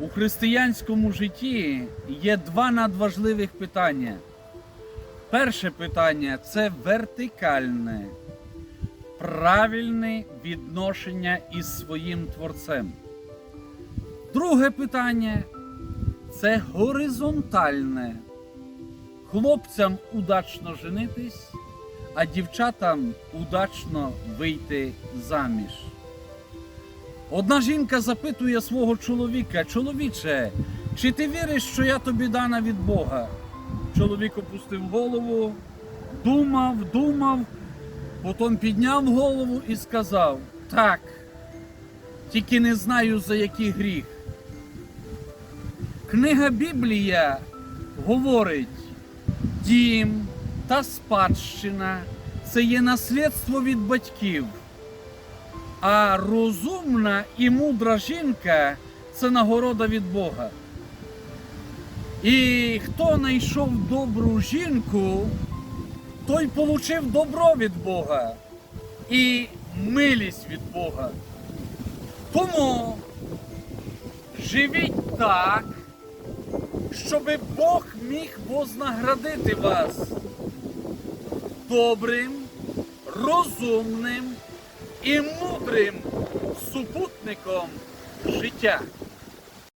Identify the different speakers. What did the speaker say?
Speaker 1: У християнському житті є два надважливих питання. Перше питання це вертикальне, правильне відношення із своїм Творцем. Друге питання це горизонтальне. Хлопцям удачно женитись, а дівчатам удачно вийти заміж. Одна жінка запитує свого чоловіка: чоловіче, чи ти віриш, що я тобі дана від Бога? Чоловік опустив голову, думав, думав, потім підняв голову і сказав: Так, тільки не знаю за який гріх. Книга Біблія говорить, дім та спадщина це є наслідство від батьків. А розумна і мудра жінка це нагорода від Бога. І хто знайшов добру жінку, той получив добро від Бога і милість від Бога. Тому живіть так, щоб Бог міг вознаградити вас добрим, розумним і мудрим супутником життя.